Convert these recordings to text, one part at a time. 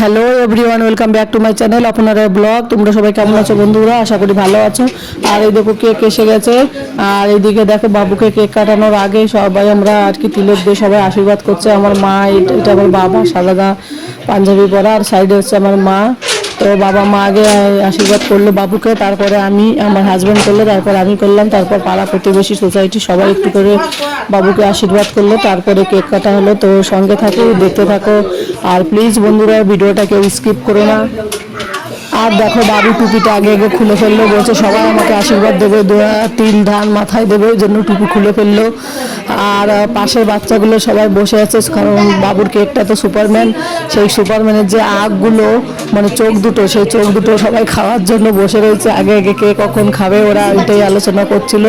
Hello everyone welcome back to my channel আপনারা blog তোমরা সবাই কেমন আছো বন্ধুরা? আশা করি ভালো আছো। আর এই দেখো কেক এসে গেছে। আর এইদিকে দেখো বাবুকে কেক কাটানোর আগে সবাই আমরা আর কি তিলক দিয়ে সবাই আশীর্বাদ করছে। আমার মা, এটা আমার বাবা সাদাদা পাঞ্জাবি পরা। আর সাইডে হচ্ছে আমার মা। তো বাবা মা আগে আশীর্বাদ করল বাবুকে, তারপরে আমি, আমার হাজব্যান্ড করল, তারপর আমি করলাম, তারপর পাড়া প্রতিবেশী সোসাইটি সবাই একটু করে বাবুকে আশীর্বাদ করল, তারপরে কেক কাটা হলো। তো সঙ্গে থাকো, দেখতে থাকো। আর প্লিজ বন্ধুরা, ভিডিওটা কেউ স্কিপ করো না। আর দেখো বাবু টুপিটা আগে আগে খুলে ফেলল, বলছে সবাই আমাকে আশীর্বাদ দেবে তিন ধান মাথায় দেবে, ওই জন্য টুপি খুলে ফেলল। আর পাশের বাচ্চাগুলো সবাই বসে আছে, কারণ বাবুর কেকটা তো সুপারম্যান, সেই সুপারম্যানের যে আগগুলো মানে চোখ দুটো, সেই চোখ দুটো সবাই খাওয়ার জন্য বসে রয়েছে। আগে আগে কে কখন খাবে, ওরা এটাই আলোচনা করছিল।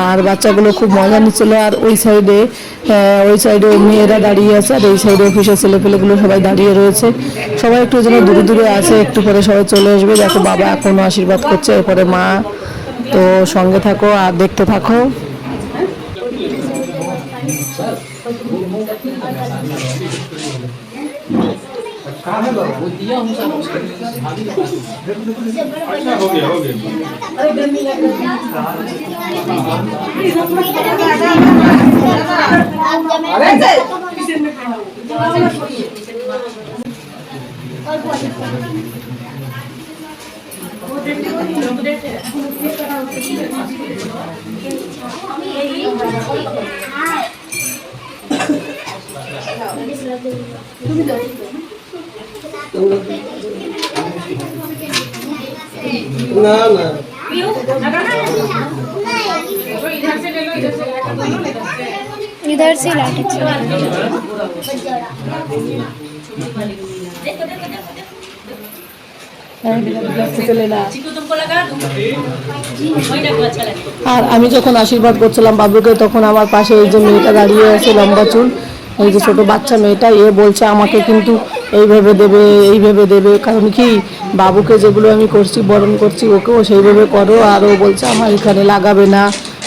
আর বাচ্চাগুলো খুব মজা নিচ্ছিল। আর ওই সাইডে ওই সাইডে মেয়েরা দাঁড়িয়ে আছে আর এই সাইডে অফিসের ছেলেপেলেগুলো সবাই দাঁড়িয়ে রয়েছে। সবাই একটু যেন দূরে দূরে আছে, একটু পরে সবাই চলে আসবে। দেখো বাবা এখনও আশীর্বাদ করছে, এরপরে মা, তো সঙ্গে থাকো আর দেখতে থাকো। कहाँ है बाबा वो दिया हूँ सर अच्छा हो गया हो गया अरे তুমি না না इधर से लाठी चाहिए আর আমি যখন আশীর্বাদ করছিলাম বাবুকে তখন আমার পাশে এই যে মেয়েটা দাঁড়িয়ে আছে লম্বা চুল এই যে ছোটো বাচ্চা মেয়েটা, এ বলছে আমাকে কিন্তু এইভাবে দেবে এইভাবে দেবে। কারণ কি, বাবুকে যেগুলো আমি করছি, বরণ করছি, ওকেও সেইভাবে করো। আর ও বলছে, আমার এখানে লাগাবে না।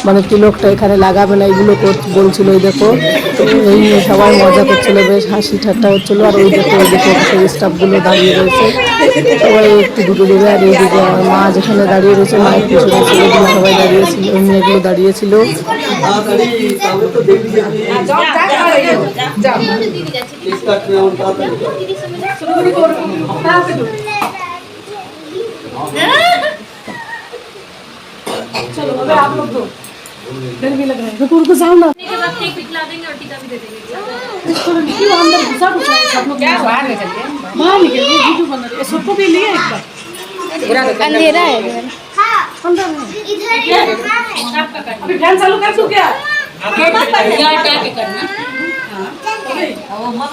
মানে তিলকটা এখানে লাগাবে না, এগুলো বলছিল, এই দেখো। এই নিয়ে সবাই মজা করছিল, বেশ হাসি ঠাট্টা হচ্ছিল, আর ওই দেখো ওই দেখো সেই স্টাফগুলো দাঁড়িয়ে রয়েছে। সবাই একটু দুটো দূরে, আর এইদিকে আমার মা যেখানে দাঁড়িয়ে রয়েছে মায়ের পিছনে ছেলেগুলো সবাই দাঁড়িয়েছিল ওই মেয়েগুলো দাঁড়িয়েছিল डर भी लग रहा है। तो उनको घुसाओ ना। केक पिघला देंगे और टीका भी दे देंगे। इसको तो अंदर घुसा कुछ सब लोग बाहर निकल गए। बाहर निकल गए वीडियो बना रहे सबको भी लिए एक बार। अंधेरा है। हाँ। अंदर इधर है अभी डांस चालू कर तू क्या? बढ़िया अटैक करना हाँ? ओ मत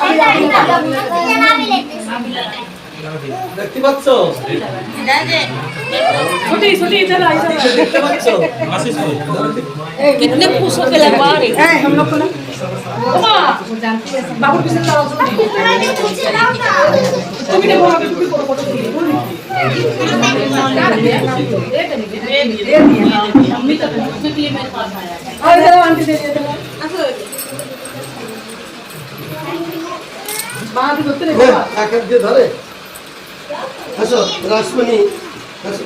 দেখতে পাচ্ছ দেখতে পাচ্ছ कितने खुश होकर लगवा रहे हैं हम लोग को ना হ্যাঁ, এক এক দিয়ে ধরে আসো রাসমণি আসো হ্যাঁ। ना ना वाइट সবাই তো বলবে हो गया लग गया हसो रासमनी हसो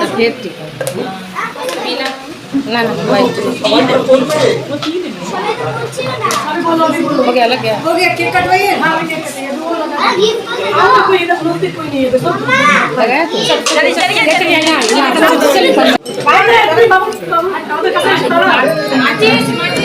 सफ़ेद टीका ना ना वाइट हो गया लग गया हो गया केक कटवाइए हाँ केक कटवाइए दो लगा कोई ना कोई नहीं है सब लगाया तो चलिए चलिए चलिए ना चलिए बाबू बाबू आंटी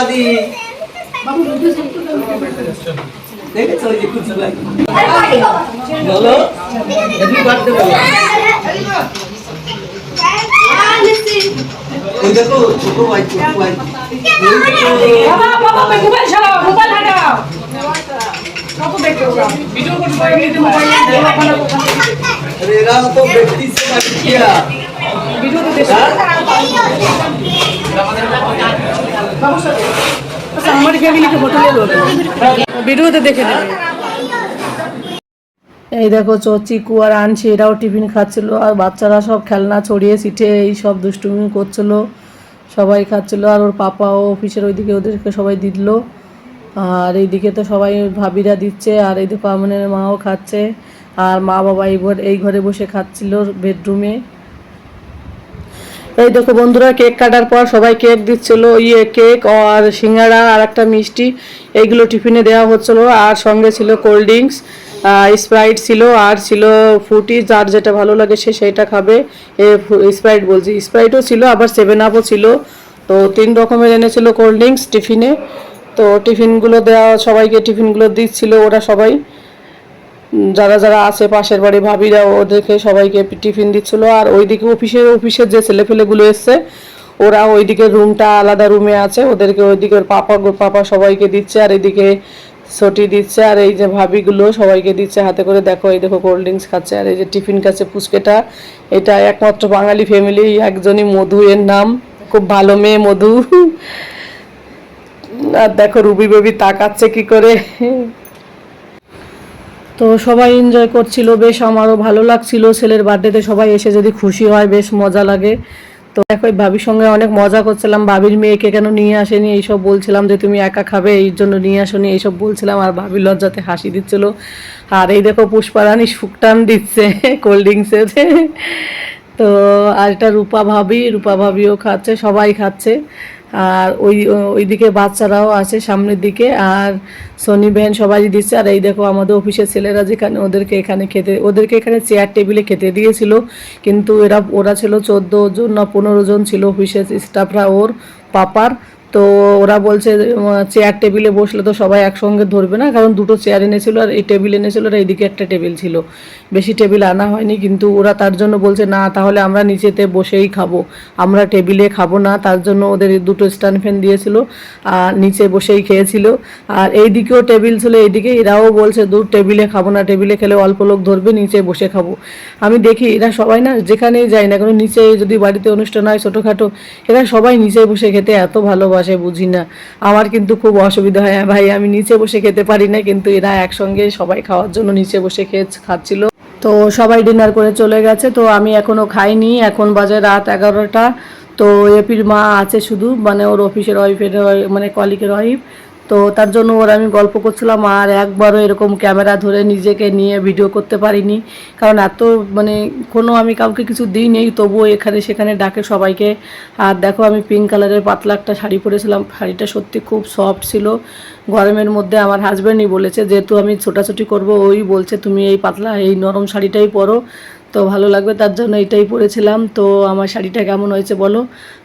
అది দেখেছ ওই যে কুচু ভাই বলো। এমনি করতে বলো। ওই আমাদের ভিডিওতে দেখে এই দেখো চিকু আর আনছি, এরাও টিফিন খাচ্ছিল, আর বাচ্চারা সব খেলনা ছড়িয়ে ছিটে এই সব দুষ্টুমি করছিল। সবাই খাচ্ছিল, আর ওর পাপাও অফিসের ওইদিকে ওদেরকে সবাই দিল আর এইদিকে তো সবাই ভাবিরা দিচ্ছে, আর এই দেখো আমাদের মাও খাচ্ছে। আর মা বাবা এই এই ঘরে বসে খাচ্ছিল বেডরুমে এই দেখো বন্ধুরা, কেক কাটার পর সবাই কেক দিচ্ছিল ইয়ে কেক আর সিঙ্গাড়া আর একটা মিষ্টি। এইগুলো টিফিনে দেওয়া হচ্ছিল, আর সঙ্গে ছিল কোল্ড ড্রিঙ্কস স্প্রাইট ছিল, আর ছিল ফুটি, যার যেটা ভালো লাগে সে সেটা খাবে। স্প্রাইট বলছি, স্প্রাইটও ছিল, আবার সেভেন আপও ছিল। তো তিন রকমের এনেছিল কোল্ড ড্রিঙ্কস টিফিনে। তো টিফিনগুলো দেওয়া, সবাইকে টিফিনগুলো দিচ্ছিল ওরা সবাই। যারা যারা আছে পাশের বাড়ি ভাবিরা ওদেরকে সবাইকে টিফিন দিচ্ছিল। আর ওইদিকে অফিসের অফিসের যে ছেলেপেলেগুলো এসছে, ওরা ওইদিকে রুমটা আলাদা রুমে আছে। ওদেরকে ওইদিকে ওর পাপা পাপা সবাইকে দিচ্ছে, আর এইদিকে ছটি দিচ্ছে, আর এই যে ভাবিগুলো সবাইকে দিচ্ছে হাতে করে। দেখো, এই দেখো কোল্ড ড্রিঙ্কস খাচ্ছে, আর এই যে টিফিন খাচ্ছে পুচকেটা। এটা একমাত্র বাঙালি ফ্যামিলি একজনই মধু, এর নাম খুব ভালো মেয়ে মধু। আর দেখো রুবি বেবি তাকাচ্ছে কি করে। তো সবাই এনজয় করছিল, বেশ আমারও ভালো লাগছিল। ছেলের বার্থডেতে সবাই এসে যদি খুশি হয়, বেশ মজা লাগে। তো দেখো ভাবির সঙ্গে অনেক মজা করছিলাম। ভাবির মেয়েকে কেন নিয়ে আসেনি? এইসব বলছিলাম যে, তুমি একা খাবে, এই জন্য নিয়ে আসনি। এইসব বলছিলাম, আর ভাবির লজ্জাতে হাসি দিচ্ছিল। আর এই দেখো পুষ্পারানি ফুকটান দিচ্ছে কোল্ড ড্রিঙ্কসের তো আর এটা রূপা ভাবি, রূপা ভাবিও খাচ্ছে, সবাই খাচ্ছে। আর ওই, ওইদিকে বাচ্চারাও আছে সামনের দিকে, আর সনি ব্যান সবাই দিচ্ছে। আর এই দেখো আমাদের অফিসের ছেলেরা যেখানে, ওদেরকে এখানে খেতে, ওদেরকে এখানে চেয়ার টেবিলে খেতে দিয়েছিল। কিন্তু এরা, ওরা ছিল চোদ্দ জন না পনেরো জন ছিল অফিসের স্টাফরা ওর পাপার। তো ওরা বলছে চেয়ার টেবিলে বসলে তো সবাই একসঙ্গে ধরবে না, কারণ দুটো চেয়ার এনেছিল আর এই টেবিল এনেছিল আর এইদিকে একটা টেবিল ছিল। বেশি টেবিল আনা হয়নি, কিন্তু ওরা তার জন্য বলছে, না, তাহলে আমরা নিচেতে বসেই খাব। আমরা টেবিলে খাব না। তার জন্য ওদের দুটো স্ট্যান্ড ফ্যান দিয়েছিল, আর নিচে বসেই খেয়েছিল। আর এইদিকেও টেবিল ছিল, এইদিকে এরাও বলছে, দূর টেবিলে খাব না, টেবিলে খেলে অল্প লোক ধরবে, নিচে বসে খাব। আমি দেখি, এরা সবাই না যেখানেই যায় না কারণ নিচে যদি বাড়িতে অনুষ্ঠান হয় ছোটোখাটো, এরা সবাই নিচে বসে খেতে এত ভালোবাসে, বুঝি না। আমার কিন্তু খুব অসুবিধা হয় হ্যাঁ ভাই, আমি নিচে বসে খেতে পারি না। কিন্তু এরা একসঙ্গে সবাই খাওয়ার জন্য নিচে বসে খেয়ে খাচ্ছিল। তো সবাই ডিনার করে চলে গেছে, তো আমি এখনও খাইনি। এখন বাজে রাত এগারোটা, তো এপির মা আছে শুধু মানে ওর অফিসের ওয়াইফের মানে কলিকের ওয়াইফ তো তার জন্য ওর আমি গল্প করছিলাম, আর একবারও এরকম ক্যামেরা ধরে নিজেকে নিয়ে ভিডিও করতে পারিনি। কারণ এত মানে কোনো আমি কাউকে কিছু দিই নেই তবুও এখানে সেখানে ডাকে সবাইকে। আর দেখো আমি পিঙ্ক কালারের পাতলা একটা শাড়ি পরেছিলাম, শাড়িটা সত্যি খুব সফট ছিল। গরমের মধ্যে আমার হাজব্যান্ডই বলেছে, যেহেতু আমি ছোটাছুটি করব, ওই বলছে, তুমি এই পাতলা, এই নরম শাড়িটাই পরো। তো ভালো লাগবে, তার জন্য এটাই পরেছিলাম। তো আমার শাড়িটা কেমন হয়েছে বলো?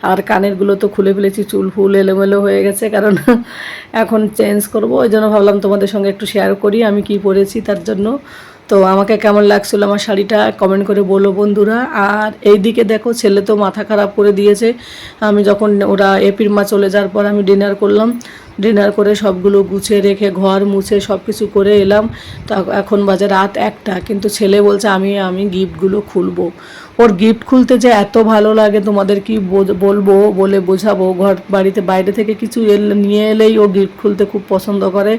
আর কানেরগুলো তো খুলে ফেলেছি, চুল ফুল এলোমেলো হয়ে গেছে, কারণ এখন চেঞ্জ করব। ওই জন্য ভাবলাম তোমাদের সঙ্গে একটু শেয়ার করি, আমি কি পরেছি তার জন্য। তো আমাকে কেমন লাগছিল আমার শাড়িটা কমেন্ট করে বলো বন্ধুরা। আর এই দিকে দেখো, ছেলে তো মাথা খারাপ করে দিয়েছে। আমি যখন ওরা এপির মা চলে যাওয়ার পর আমি ডিনার করলাম। ডিনার করে সবগুলো গুছিয়ে রেখে ঘর মুছে সব কিছু করে এলাম। তা এখন বাজে রাত একটা, কিন্তু ছেলে বলছে আমি আমি গিফটগুলো খুলবো। ওর গিফট খুলতে যে এত ভালো লাগে, তোমাদের কি বলব বলে বোঝাবো। ঘর বাড়িতে বাইরে থেকে কিছু এলে, নিয়ে এলেই ও গিফট খুলতে খুব পছন্দ করে।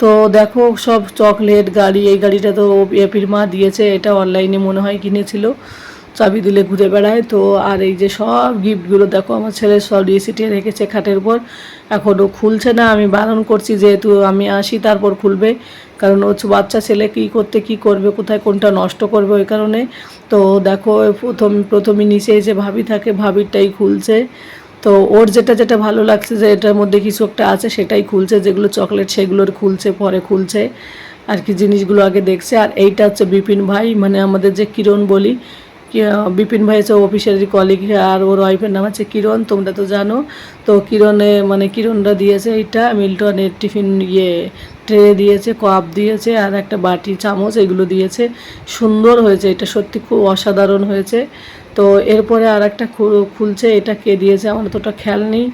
তো দেখো সব চকলেট গাড়ি, এই গাড়িটা তো এপির মা দিয়েছে, এটা অনলাইনে মনে হয় কিনেছিল। চাবি দিলে ঘুরে বেড়ায়, তো আর এই যে সব গিফটগুলো দেখো, আমার ছেলে সব ছিটিয়ে রেখেছে খাটের উপর। এখনও খুলছে না, আমি বারণ করছি যেহেতু আমি আসি, তারপর খুলবে। কারণ হচ্ছে বাচ্চা ছেলে কী করতে, কি করবে, কোথায় কোনটা নষ্ট করবে ওই কারণে। তো দেখো, প্রথম প্রথমে নিচে যে ভাবি থাকে, ভাবিরটাই খুলছে। তো ওর যেটা যেটা ভালো লাগছে যে এটার মধ্যে কিছু একটা আছে, সেটাই খুলছে, যেগুলো চকলেট সেগুলোর খুলছে, পরে খুলছে, আর কি জিনিসগুলো আগে দেখছে। আর এইটা হচ্ছে বিপিন ভাই মানে আমাদের যে কিরণ বলি বিপিন ভাই হচ্ছে অফিসেরই কলিগ আর ওর ওয়াইফের নাম আছে কিরণ, তোমরা তো জানো। তো কিরণে মানে কিরণরা দিয়েছে এইটা, মিল্টনের টিফিন ইয়ে ট্রে দিয়েছে কাপ দিয়েছে, আর একটা বাটি চামচ এগুলো দিয়েছে। সুন্দর হয়েছে, এটা সত্যি খুব অসাধারণ হয়েছে। তো এরপরে আর একটা খুলছে, এটা কে দিয়েছে আমার তো খেয়াল নেই।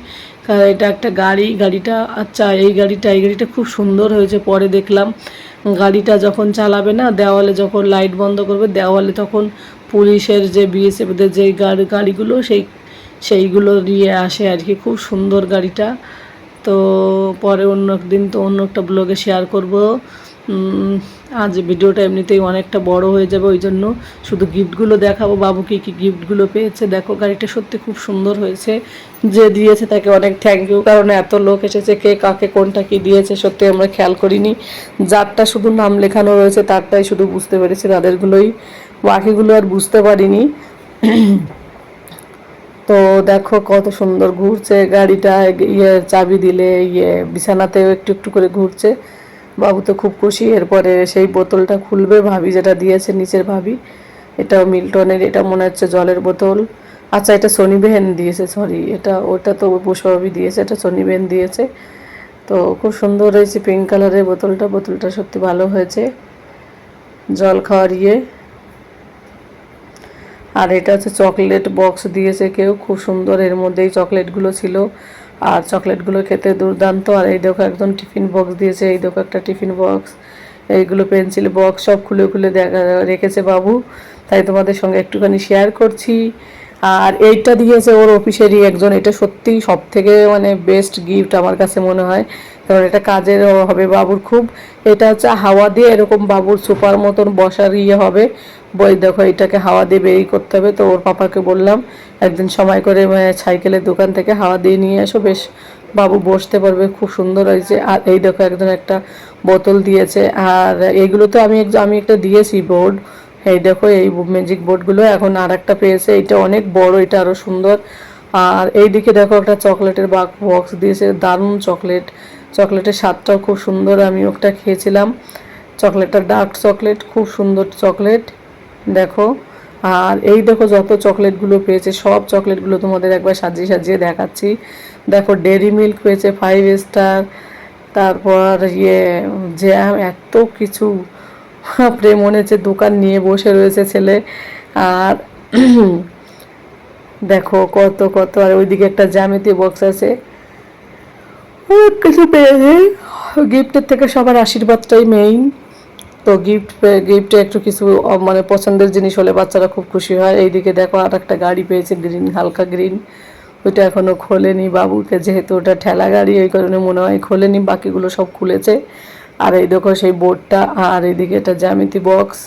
কারণ এটা একটা গাড়ি, গাড়িটা আচ্ছা এই গাড়িটা এই গাড়িটা খুব সুন্দর হয়েছে, পরে দেখলাম। গাড়িটা যখন চালাবে না, দেওয়ালে যখন লাইট বন্ধ করবে, দেওয়ালে তখন পুলিশের যে বিএসএফদের যে গাড়ি, গাড়িগুলো, সেই, সেইগুলো নিয়ে আসে আর কি। খুব সুন্দর গাড়িটা। তো পরে অন্য একদিন, তো অন্য একটা ব্লগে শেয়ার করব। আজ ভিডিওটা এমনিতেই অনেকটা বড় হয়ে যাবে, ওই জন্য শুধু গিফটগুলো দেখাবো। বাবু কি কি গিফটগুলো পেয়েছে? দেখো, গাড়িটা সত্যি খুব সুন্দর হয়েছে। যে দিয়েছে তাকে অনেক থ্যাংক ইউ কারণ এত লোক এসেছে, কে কাকে কোনটা কি দিয়েছে, সত্যি আমরা খেয়াল করিনি। যারটা শুধু নাম লেখানো রয়েছে, তারটাই শুধু বুঝতে পেরেছি তাদেরগুলোই। বাকিগুলো আর বুঝতে পারিনি। তো দেখো, কত সুন্দর ঘুরছে। গাড়িটা ইয়ে চাবি দিলে ইয়ে বিছানাতেও একটু একটু করে ঘুরছে। বাবু তো খুব খুশি, এরপরে সেই বোতলটা খুলবে ভাবি যেটা দিয়েছে নিচের ভাবি। এটাও মিল্টনের, এটা মনে হচ্ছে জলের বোতল। আচ্ছা এটা সনি বেহেন দিয়েছে সরি এটা, ওটা তো পুষ্পাভাবি দিয়েছে, এটা সনি বেহেন দিয়েছে। তো খুব সুন্দর হয়েছে পিঙ্ক কালারের বোতলটা বোতলটা সত্যি ভালো হয়েছে। জল খাওয়ার ইয়ে। আর এটা হচ্ছে চকলেট বক্স দিয়েছে কেউ, খুব সুন্দর এর মধ্যেই চকলেটগুলো ছিল। আর চকলেটগুলো খেতে দুর্দান্ত। আর এই দেখো একদম টিফিন বক্স দিয়েছে, এই দেখো একটা টিফিন বক্স, এইগুলো পেন্সিল বক্স সব খুলে খুলে দেখা, রেখেছে বাবু। তাই তোমাদের সঙ্গে একটুখানি শেয়ার করছি। আর এইটা দিয়েছে ওর অফিসেরই একজন, এটা সত্যিই সব থেকে মানে বেস্ট গিফট আমার কাছে মনে হয়। কারণ এটা কাজের হবে বাবুর খুব। এটা হচ্ছে হাওয়া দিয়ে এরকম বাবুর সুপার মতন বসার ইয়ে হবে। বই, দেখো, এটাকে হাওয়া দিয়ে বেরিয়ে করতে হবে। তো ওর পাপাকে বললাম, একদিন সময় করে সাইকেলের দোকান থেকে হাওয়া দিয়ে নিয়ে এসো। বেশ, বাবু বসতে পারবে, খুব সুন্দর হয়েছে। আর এই দেখো একজন একটা বোতল দিয়েছে। আর এইগুলো তো আমি আমি একটা দিয়েছি বোর্ড। এই দেখো, এই ম্যাজিক বোর্ডগুলো এখন আর একটা পেয়েছে। এটা অনেক বড়, এটা আরও সুন্দর। আর এইদিকে দেখো, একটা চকলেটের বাক, বক্স দিয়েছে। দারুণ চকলেট। চকলেটের স্বাদটাও খুব সুন্দর। আমি ওটা খেয়েছিলাম। চকলেটটা ডার্ক চকলেট, খুব সুন্দর চকলেট। দেখো, আর এই দেখো যত চকলেটগুলো পেয়েছে, সব চকলেটগুলো তোমাদের একবার সাজিয়ে সাজিয়ে দেখাচ্ছি। দেখো ডেরি মিল্ক পেয়েছে ফাইভ স্টার তারপর ইয়ে জ্যাম এত কিছু। বাপরে মনে হচ্ছে দোকান নিয়ে বসে রয়েছে ছেলে। আর দেখো, কত কত, আর ওইদিকে একটা জ্যামিতি বক্স আছে। কিছু পেয়েছে। গিফটের থেকে সবার আশীর্বাদটাই মেইন তো গিফট গিফটে একটু কিছু মানে পছন্দের জিনিস হলে বাচ্চারা খুব খুশি হয়। এইদিকে দেখো আর একটা গাড়ি পেয়েছে গ্রিন হালকা গ্রিন ওইটা এখনও খোলেনি বাবুকে, যেহেতু ওটা ঠেলা গাড়ি, ওই কারণে মনে হয় খোলেনি, বাকিগুলো সব খুলেছে। আর এই দেখো সেই বোর্ডটা, আর এইদিকে একটা জ্যামিতি বক্স।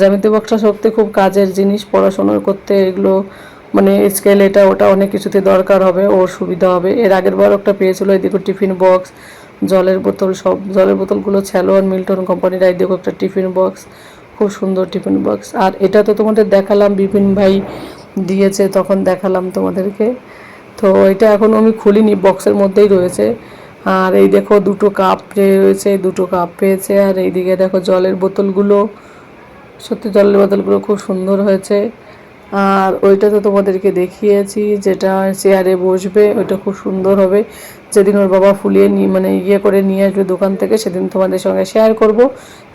জ্যামিতি বক্সটা সত্যি খুব কাজের জিনিস, পড়াশোনা করতে এগুলো মানে স্কেল এটা, ওটা অনেক কিছুতে দরকার হবে ওর সুবিধা হবে। এর আগের বার একটা পেয়েছিল, এদিকে টিফিন বক্স জলের বোতল, সব জলের বোতলগুলো ছিল আর মিল্টন কোম্পানির এই দেখো একটা টিফিন বক্স, খুব সুন্দর টিফিন বক্স। আর এটা তো তোমাদের দেখালাম, বিপিন ভাই দিয়েছে, তখন দেখালাম তোমাদেরকে। তো এটা এখন আমি খুলিনি, বক্সের মধ্যেই রয়েছে। আর এই দেখো, দুটো কাপ রয়েছে, দুটো কাপ পেয়েছে। আর এইদিকে দেখো, জলের বোতলগুলো, সত্যি জলের বোতলগুলো খুব সুন্দর হয়েছে। আর ওইটা তো তোমাদেরকে দেখিয়েছি, যেটা চেয়ারে বসবে, ওইটা খুব সুন্দর হবে। যেদিন ওর বাবা ফুলিয়ে নিয়ে মানে ইয়ে করে নিয়ে আসবে দোকান থেকে, সেদিন তোমাদের সঙ্গে শেয়ার করব।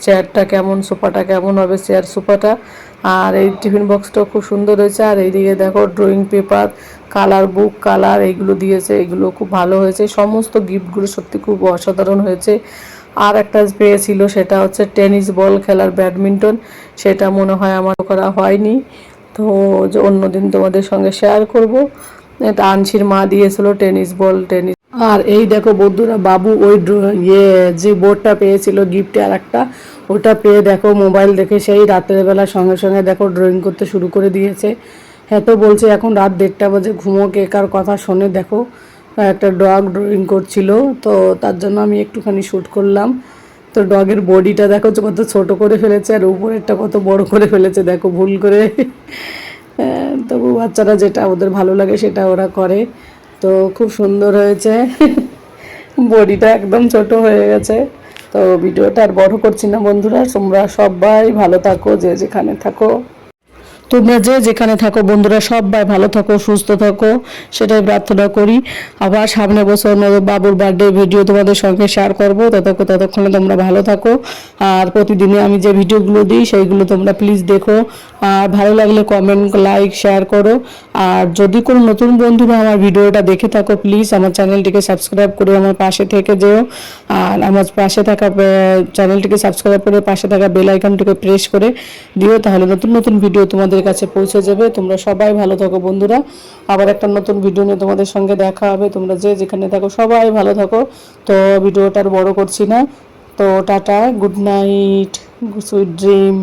চেয়ারটা কেমন, সোফাটা কেমন হবে চেয়ার সোফাটা। আর এই টিফিন বক্সটাও খুব সুন্দর হয়েছে। আর এইদিকে দেখো drawing paper colour book colour এইগুলো দিয়েছে এগুলো খুব ভালো হয়েছে। সমস্ত গিফটগুলো সত্যি খুব অসাধারণ হয়েছে। আর একটা পেয়েছিল সেটা হচ্ছে টেনিস বল খেলার ব্যাডমিন্টন সেটা মনে হয় আমার করা হয়নি। তো অন্যদিন তোমাদের সঙ্গে শেয়ার করব। এটা আনছির মা দিয়েছিল টেনিস বল টেনিস আর এই দেখো বন্ধুরা, বাবু ওই ইয়ে যে বোর্ডটা পেয়েছিল গিফটে আর একটা ওটা পেয়ে দেখো মোবাইল দেখে সেই রাতের বেলা সঙ্গে সঙ্গে দেখো ড্রয়িং করতে শুরু করে দিয়েছে। হ্যাঁ তো বলছে এখন রাত দেড়টা বাজে ঘুমো কে কার কথা শোনে দেখো। একটা ডগ ড্রয়িং করছিল, তো তার জন্য আমি একটুখানি শ্যুট করলাম। তো ডগের বডিটা দেখো কত ছোট করে ফেলেছে আর উপরেরটা কত বড় করে ফেলেছে, দেখো ভুল করে। তবু বাচ্চারা যেটা ওদের ভালো লাগে সেটা ওরা করে। তো খুব সুন্দর হয়েছে। বডিটা একদম ছোট হয়ে গেছে। তো ভিডিওটা আর বড় করছি না বন্ধুরা, তোমরা সবাই ভালো থাকো, যে যেখানে থাকো। তোমরা যে যেখানে থাকো, বন্ধুরা সবাই ভালো থাকো, সুস্থ থাকো, সেটাই প্রার্থনা করি। আবার সামনে বছর বাবুর বার্থডে ভিডিও তোমাদের সঙ্গে শেয়ার করব। ততক্ষণ, ততক্ষণে তোমরা ভালো থাকো। আর প্রতিদিনে আমি যে ভিডিওগুলো দিই, সেইগুলো তোমরা প্লিজ দেখো। আর ভালো লাগলে কমেন্ট লাইক শেয়ার করো। আর যদি কোনো নতুন বন্ধুরা আমার ভিডিওটা দেখে থাকো প্লিজ আমার চ্যানেলটিকে সাবস্ক্রাইব করে আমার পাশে থেকে যেও। আর আমার পাশে থাকা চ্যানেলটিকে সাবস্ক্রাইব করে পাশে থাকা বেল আইকনটিকে প্রেস করে দিও। তাহলে নতুন নতুন ভিডিও তোমাদের কাছে পৌঁছে যাবে। তোমরা সবাই ভালো থাকো বন্ধুরা। আবার একটা নতুন ভিডিও নিয়ে তোমাদের সঙ্গে দেখা হবে। তোমরা যে যেখানে থাকো সবাই ভালো থাকো। তো ভিডিওটা আর বড় করছি না। তো tata good night sweet dream